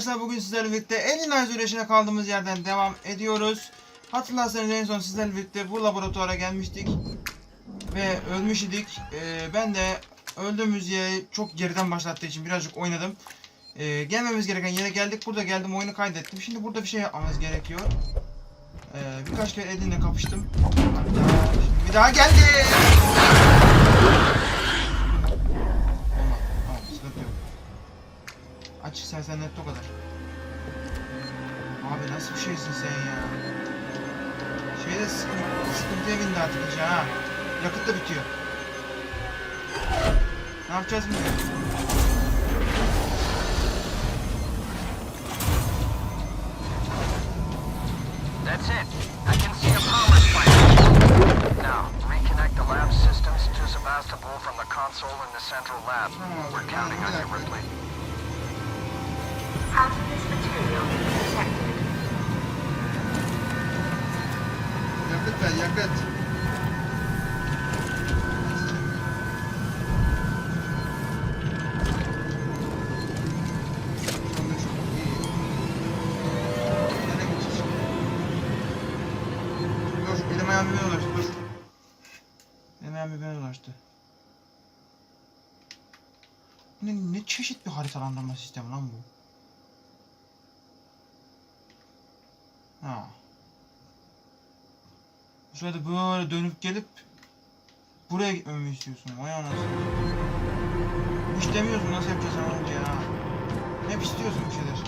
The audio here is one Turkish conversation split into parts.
arkadaşlar bugün sizlerle birlikte Elina süreçine kaldığımız yerden devam ediyoruz. Hatırlarsanız en son sizlerle birlikte bu laboratuvara gelmiştik. Ve ölmüş idik. Ee, ben de öldüğümüz yere çok geriden başlattığı için birazcık oynadım. Ee, gelmemiz gereken yere geldik. Burada geldim oyunu kaydettim. Şimdi burada bir şey yapmamız gerekiyor. Ee, birkaç kere elinle kapıştım. Şimdi bir daha geldi. Olmadı. Tamam sıkıntı yok. Açık sersemlet o kadar. Abi nasıl bir şeysin sen ya? Şeyde sıkıntı, sıkıntıya bindi artık iyice ha. Yakıt da bitiyor. Ne yapacağız bilmiyorum. That's it. I can see a power spike. Now, reconnect the lab systems to Sebastopol from the console in the central lab. We're counting on you, Ripley. Yakıt ver yakıt. Dur elim ayağım birbirine ulaştı dur. Ne, ne çeşit bir haritalandırma sistemi lan bu? Ha. Sırada böyle dönüp gelip buraya gitmemi istiyorsun. Vay anasını. Hiç demiyorsun nasıl yapacağız sen ya. Hep istiyorsun bir şeyler.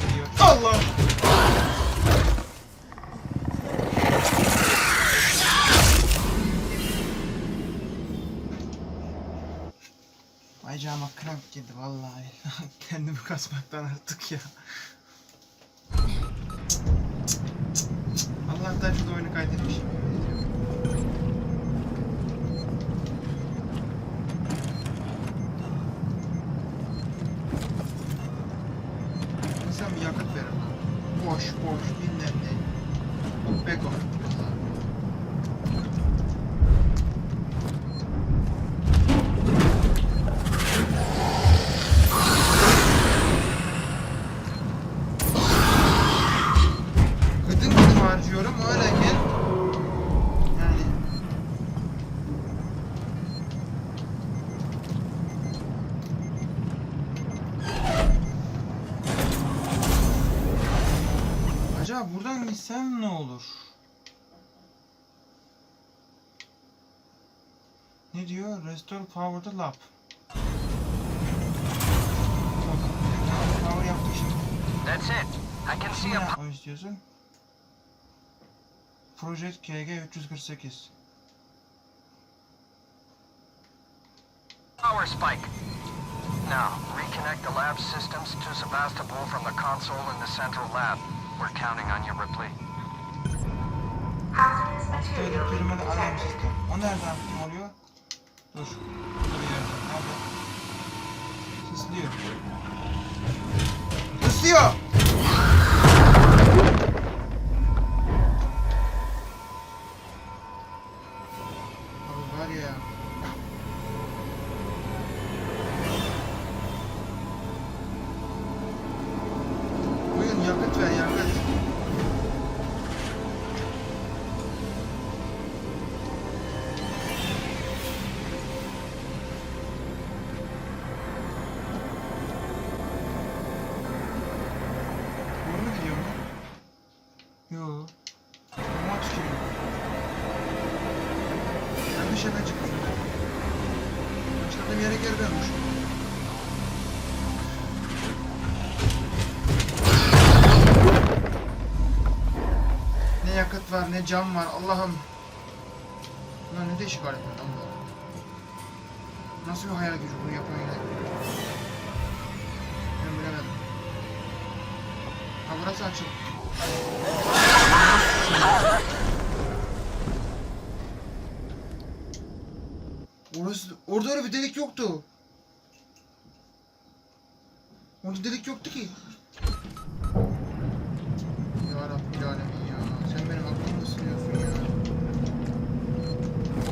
Geliyor. Allah! Bacağıma kramp girdi vallahi. Kendimi kasmaktan artık ya. Allah'tan şu oyunu kaydetmişim. Gitsem ne olur? Ne diyor? Restore power the lab. Power yaptık şimdi. That's it. I can see Ne a yapmamı istiyorsun? Project KG 348. power spike. Now, reconnect the lab systems to Sebastopol from the console in the central lab. We're counting on you, Ripley. Hazardous material alarm detected. O nereden kim oluyor? Dur. Burada bir yerde. Nerede? Sıslıyor. Sıslıyor! Yerden çıktım. Başladığım yere geri dönmüş. Ne yakıt var ne cam var Allah'ım. Bunlar ne değişik aletler lan bu. Nasıl bir hayal gücü bunu yapan yine? Ben bilemedim. Ha burası açık. Orada öyle bir delik yoktu. Orada delik yoktu ki. Ya Rabbil Alemin ya. Sen benim aklımı sınıyorsun ya.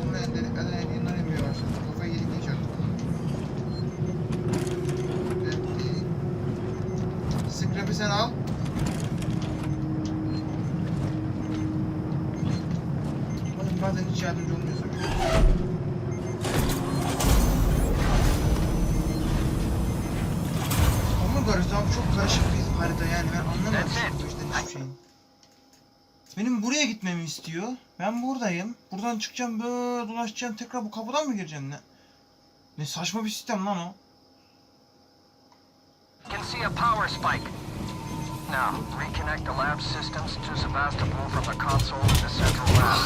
Olmayan deliklerden hediyeler yemeye başladım. Kafayı yedik iyice. Dedik. sen al. Oğlum bazen hiç yardımcı olmuyorsun. Ama karıştı abi çok karışık bir harita yani ben anlamadım That's it. bu işten hiçbir şeyin. Benim buraya istiyor. Ben buradayım. Buradan çıkacağım böyle dolaşacağım tekrar bu kapıdan mı gireceğim ne? Ne saçma bir sistem lan o. can see a power spike. Now, reconnect the lab systems to Sebastopol from the console in the central lab.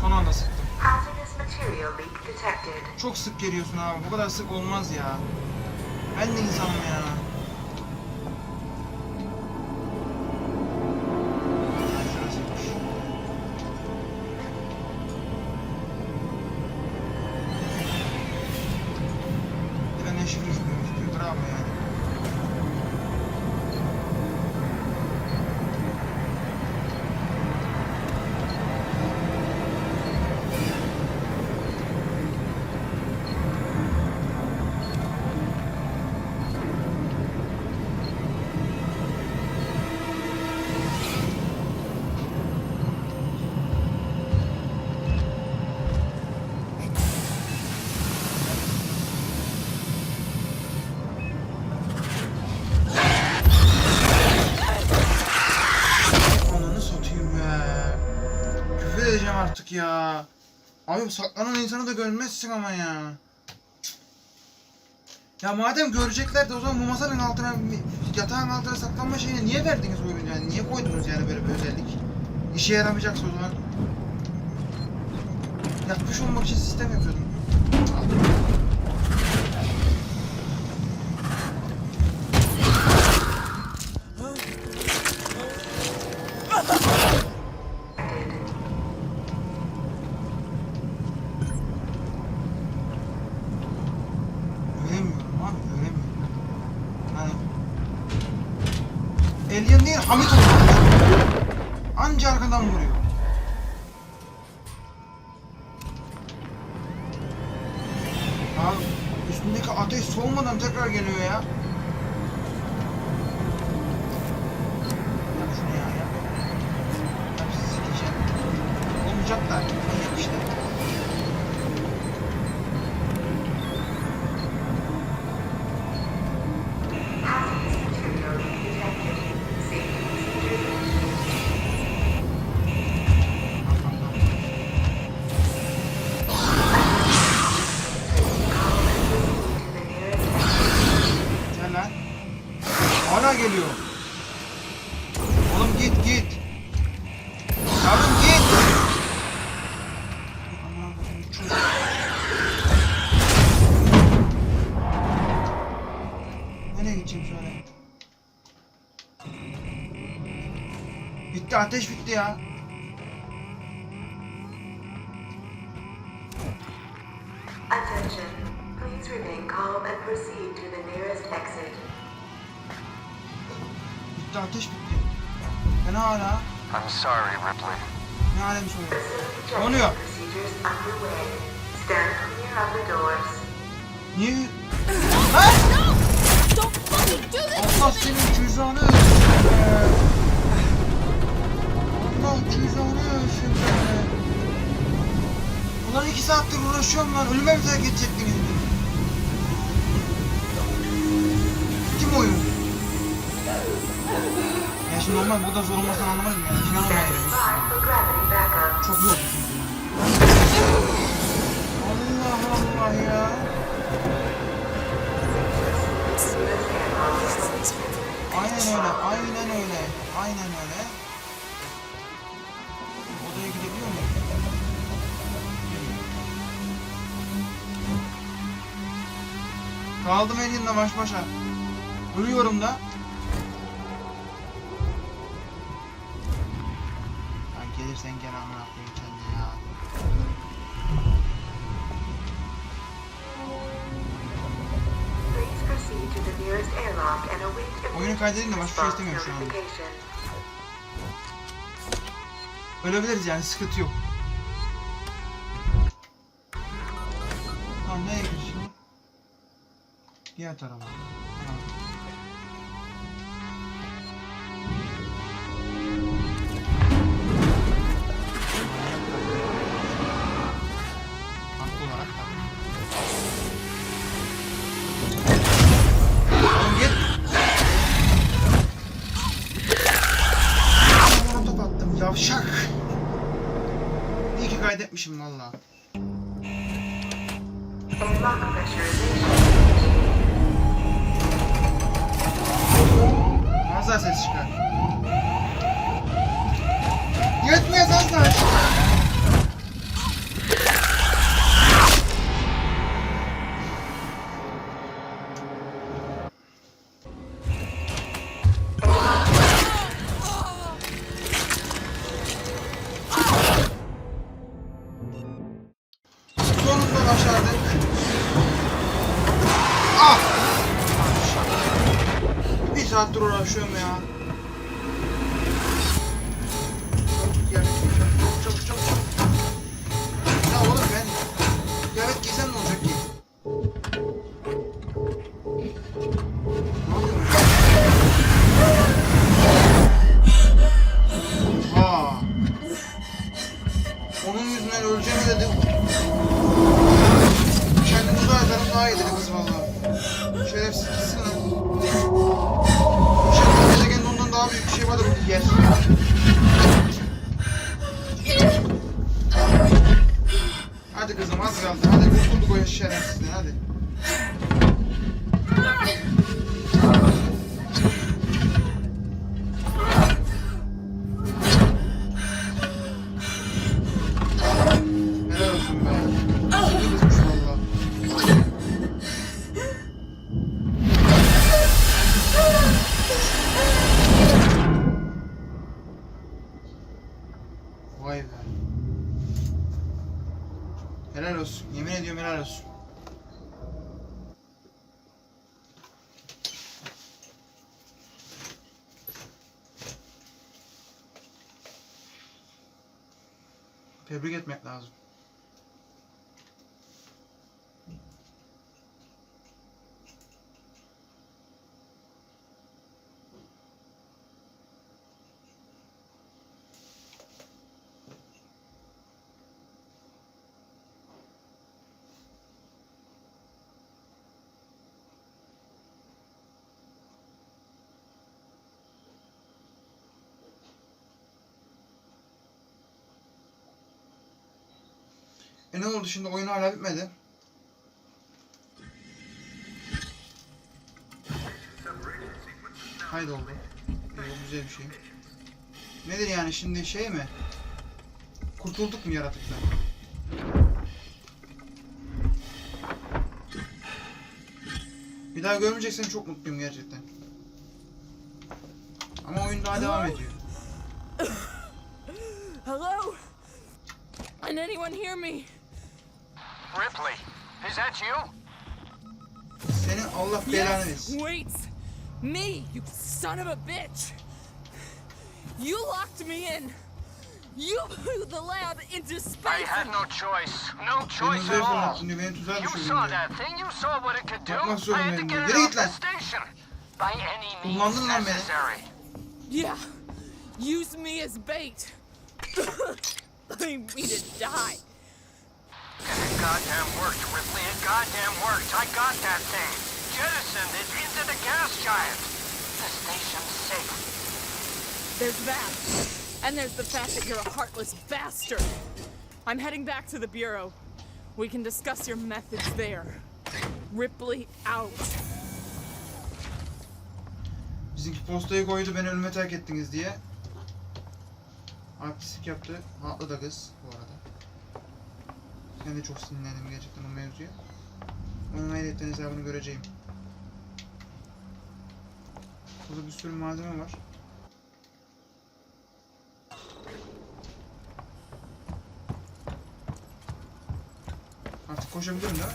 Son anda sıktım. Hazardous material leak detected. Çok sık geliyorsun abi. Bu kadar sık olmaz ya. Ben de insanım ya. Ya. Abi saklanan insanı da görmezsin ama ya. Ya madem görecekler de o zaman bu masanın altına, yatağın altına saklanma şeyini niye verdiniz oyunu yani? Niye koydunuz yani böyle bir özellik? İşe yaramayacaksa o zaman. Yapmış olmak için sistem yapıyordum. Göremiyorum arkadan vuruyor. Abi üstündeki ateş soğumadan tekrar geliyor ya. Bitti ateş bitti ya. Attention. Please remain calm and proceed to the nearest exit. Bitti ateş bitti. Ben hala I'm sorry, Ripley. ne alem soruyorum. Facility Oluyor. checking procedures underway. Stand clear of the doors. Niye? Ha? Don't fucking do this! Allah senin cüzdanı ölsün Allah cüzdanı ölsün be. Ulan iki saattir uğraşıyorum lan. Ölüme mi terk edecektiniz? Kim oyun? Ya şimdi normal bu da zor olmasını anlamadım for gravity backup. Çok zor. Allah Allah ya. Aynen öyle, aynen öyle, aynen öyle. Kaldım elinle baş başa. Ölüyorum da. Ya gelirsen gel amına koyayım kendi ya. Oyunu kaydedeyim de başka şey istemiyorum şu notification. Ölebiliriz yani sıkıntı yok. Diğer tarafa. Yavşak. İyi ki kaydetmişim vallahi. Dedi kız valla. Şerefsiz gitsin lan. Bu şekilde gezegende daha büyük bir şey vardır bir yer. Hadi kızım az kaldı. Hadi kurtulduk o şerefsizden hadi. Tebrik etmek lazım. Oldu şimdi oyun hala bitmedi. Haydi oldu. O güzel bir şey. Nedir yani şimdi şey mi? Kurtulduk mu yaratıktan? Bir daha görmeyeceksen çok mutluyum gerçekten. Ama oyun daha devam ediyor. Hello? Can anyone hear me? Ripley, is that you? Senin Allah belanı versin. Wait! Me, you son of a bitch! You locked me in! You blew the lab into space! I had no choice. No choice at all. fırlattın diyor, beni tuzağa You saw that thing. You saw what it could do. I had to get diyor. it Yürü off the station. By any means Kullandın lan beni. necessary. Yeah! Use me as bait! Leave me to die! And it goddamn worked, Ripley. It goddamn worked. I got that thing. Jettisoned it into the gas giant. The station's safe. There's that. And there's the fact that you're a heartless bastard. I'm heading back to the Bureau. We can discuss your methods there. Ripley out. Bizimki postayı koydu beni ölüme terk ettiniz diye. Artistik yaptı. Haklı da kız bu arada. Ben de çok sinirlendim gerçekten o mevzuya. Onun hayretten hesabını göreceğim. Burada bir sürü malzeme var. Artık koşabilirim değil mi?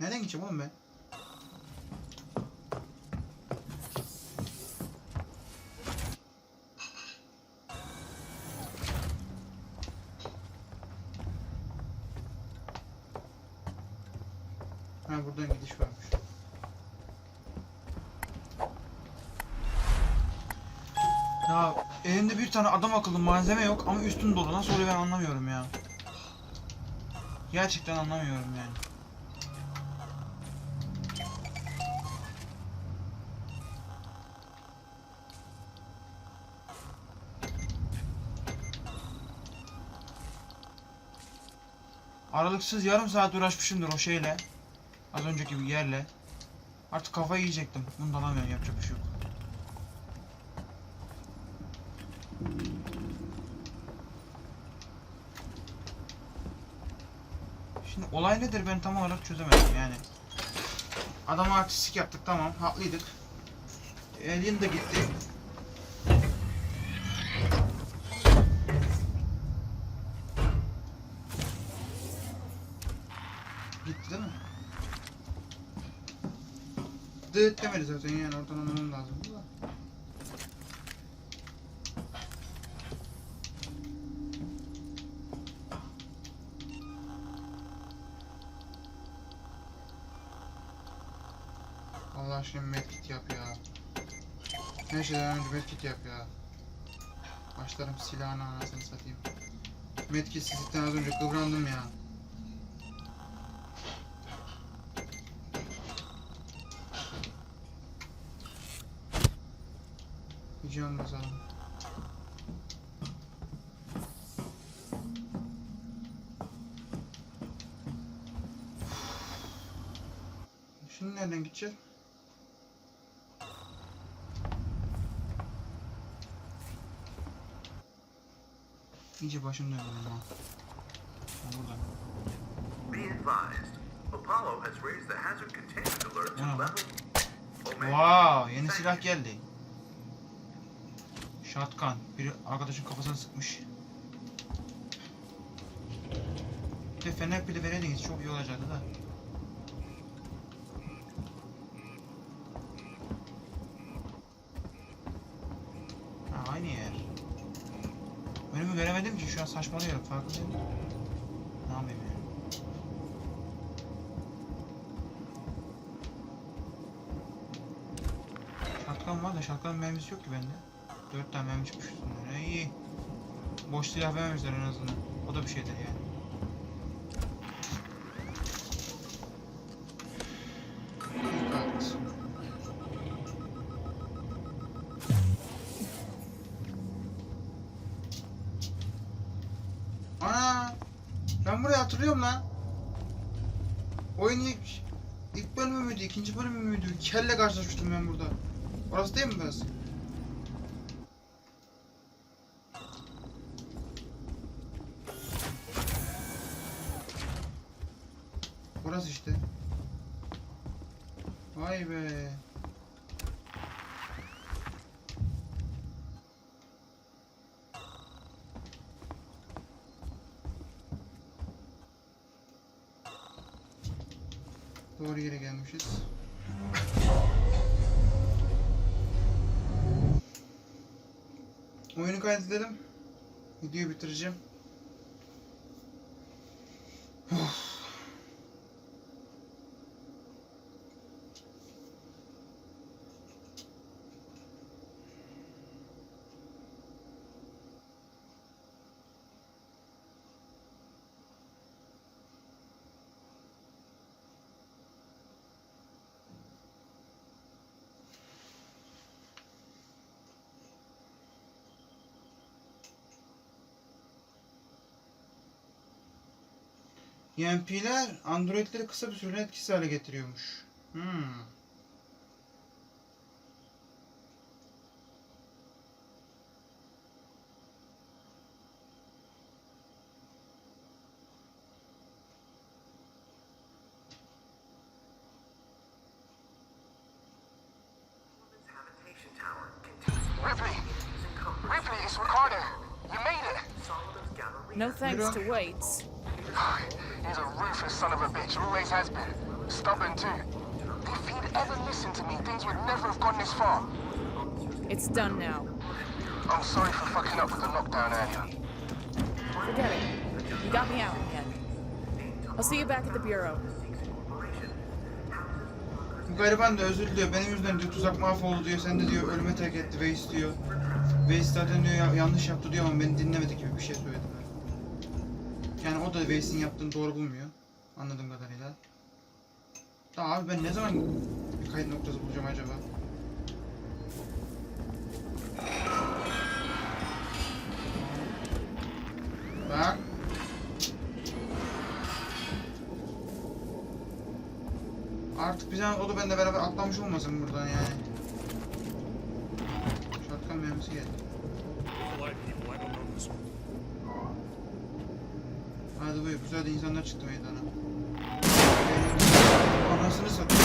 Nereden gideceğim oğlum ben? Elimde bir tane adam akıllı malzeme yok ama üstüm dolu. Nasıl oluyor ben anlamıyorum ya. Gerçekten anlamıyorum yani. Aralıksız yarım saat uğraşmışımdır o şeyle. Az önceki bir yerle. Artık kafayı yiyecektim. Bunu da alamıyorum yapacak bir şey yok. Olay nedir ben tam olarak çözemedim yani. Adama artistik yaptık tamam haklıydık. Alien de gitti. Gitti değil mi? Dıt demedi zaten yani oradan anlamam lazım. Allah aşkına medkit yap ya. Her şeyden önce medkit yap ya. Başlarım silahını anasını satayım. Medkit sizlikten az önce kıvrandım ya. Bir can basalım. Şimdi nereden gideceğiz? İyice başım döndü ha. Burada. Be advised, Apollo has raised the hazard containment alert to level. Wow, yeni silah geldi. Shotgun. Biri arkadaşın kafasına sıkmış. Bir de fener pili vereydiniz çok iyi olacaktı da. Şu an saçmalıyorum farkındayım. Ne yapayım ya? Şatkan var da şatkanın mermisi yok ki bende. 4 tane mermi çıkmış üstünden. İyi. Boş silah vermemişler en azından. O da bir şeydir yani. Ben burayı hatırlıyorum lan. Oyun ilk, ilk bölümü müydü, ikinci bölümü müydü? Kelle karşılaşmıştım ben burada. Orası değil mi burası? Burası işte. Vay be. Gelmişiz. Oyunu kaydedelim. Videoyu bitireceğim. EMP'ler Android'leri kısa bir süreliğine etkisiz hale getiriyormuş. Hmm. No thanks to weights. He's a ruthless son of a bitch, always has been. Stubborn too. If he'd ever listened to me, things would never have gone this far. It's done now. I'm sorry for fucking up with the lockdown earlier. Forget it. You got me out again. I'll see you back at the bureau. Bu gariban da özür diliyor. Benim yüzümden diyor tuzak mahvoldu diyor. Sen de diyor ölüme terk etti Veys diyor. Veys zaten diyor ya- yanlış yaptı diyor ama beni dinlemedi gibi bir şey söyledi o da Waste'in yaptığını doğru bulmuyor. Anladığım kadarıyla. Tamam abi ben ne zaman bir kayıt noktası bulacağım acaba? Bak. Artık bize o da benimle beraber atlamış olmasın buradan yani. Şartkan mermisi geldi. İnsanlar çıktı meydana. Anasını satayım.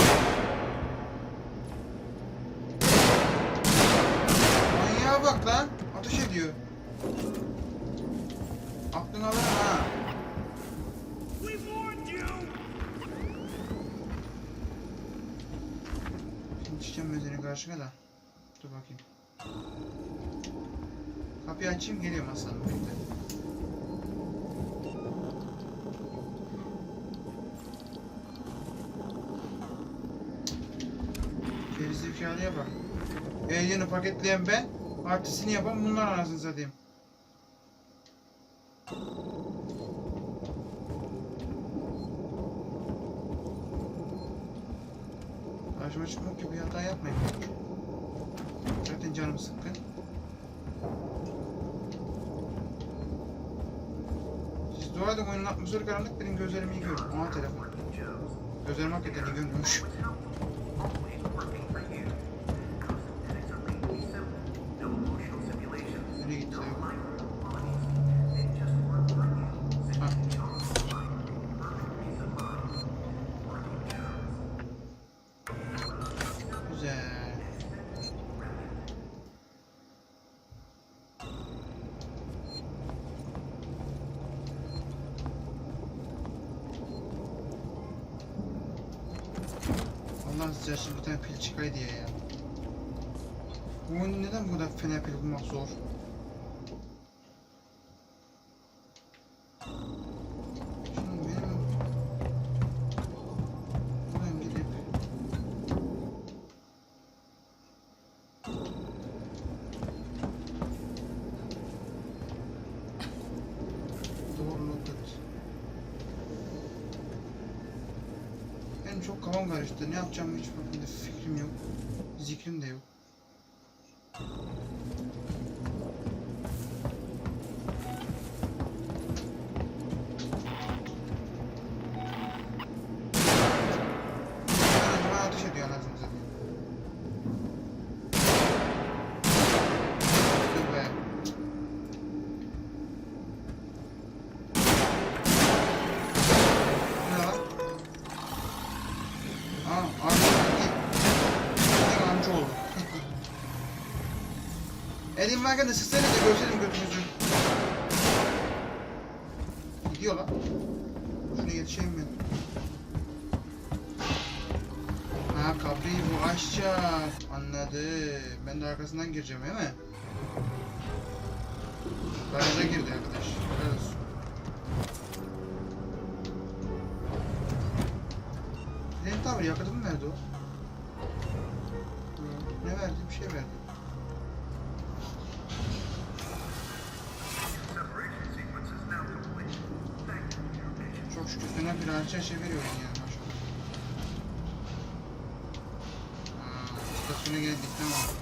Manyağa bak lan. Ateş ediyor. Aklını alırım ha. Şimdi çıkacağım ben senin karşına da. Dur bakayım. Kapıyı açayım geliyorum aslanım Gerizekalıya bak. Alien'ı paketleyen ben, artistini yapan bunlar anasını satayım. Karşıma çıkmak gibi bir hata yapmayın. Zaten canım sıkkın. Siz dua edin oyunun atmosferi karanlık benim gözlerim iyi görüyor. Aha telefon. Gözlerim hakikaten iyi görmüyormuş. Always working for you. Cosmetics are made to be simple. No emotional simulations. Nereye gitti telefon? Bodies. They just work for you. Ha. Simply on fine. Perfect peace of mind. Working Jones. Güzel. Şimdi bir tane pil çıkay diye ya. Bu oyunda neden bu kadar fena pil bulmak zor? Fikrim yok. Zikrim. Elim varken sıksana da görseydim götünüzü. Gidiyor lan. Şuna yetişeyim ben. Ha kapıyı bu açacak. Anladım. Ben de arkasından gireceğim değil mi? Garaja girdi arkadaş. Helal olsun. Senin tavır yakıtı mı verdi o? Ne verdi? Bir şey verdi. Şükür fena bir harça çeviriyor yani maşallah. Aa, geldik tamam.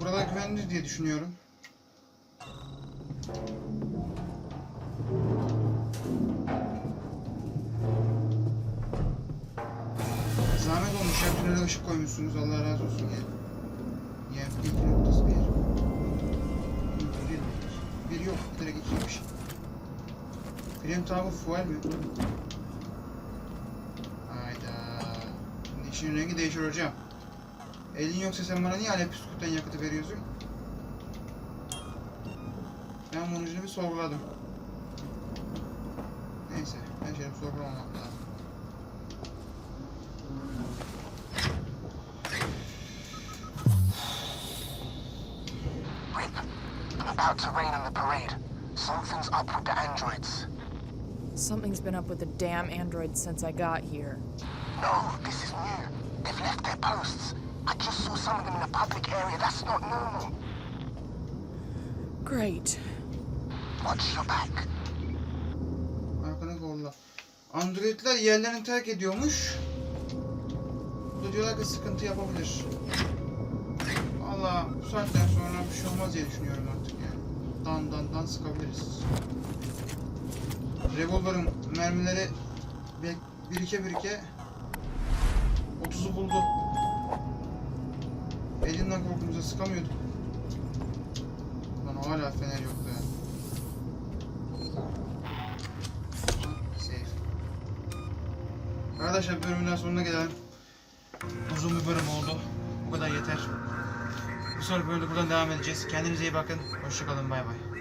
Buralar güvenli diye düşünüyorum. Zahmet olmuş ya tünele ışık koymuşsunuz Allah razı olsun ya. Ya bir iki noktası bir. Bir, bir, bir yok direkt ikiymiş. Frame tavı fuel mi? Hayda. Şimdi işin rengi değişir hocam. Elin yoksa sen bana niye alev püskürten yakıtı veriyorsun? Ben için bir sorguladım. Neyse, şöyle bir sorgulamamak lazım. Something's up with the androids. Something's been up with the damn androids since I got here. No, this is new. They've left their posts. I just saw some of them in a public area. That's not normal. Great. Watch your back. Arkana kolla. Androidler yerlerini terk ediyormuş. Bu da diyorlar ki sıkıntı yapabilir. Allah Valla bu saatten sonra bir şey olmaz diye düşünüyorum artık. Dan dan dan sıkabiliriz. Revolver'ın mermileri birike birike 30'u buldu. Elinden korkumuza sıkamıyorduk. Lan hala fener yoktu ya. Arkadaşlar bölümün sonuna gelelim. Uzun bir bölüm oldu. Bu kadar yeter. Bir sonraki bölümde buradan devam edeceğiz. Kendinize iyi bakın. Hoşçakalın. Bay bay.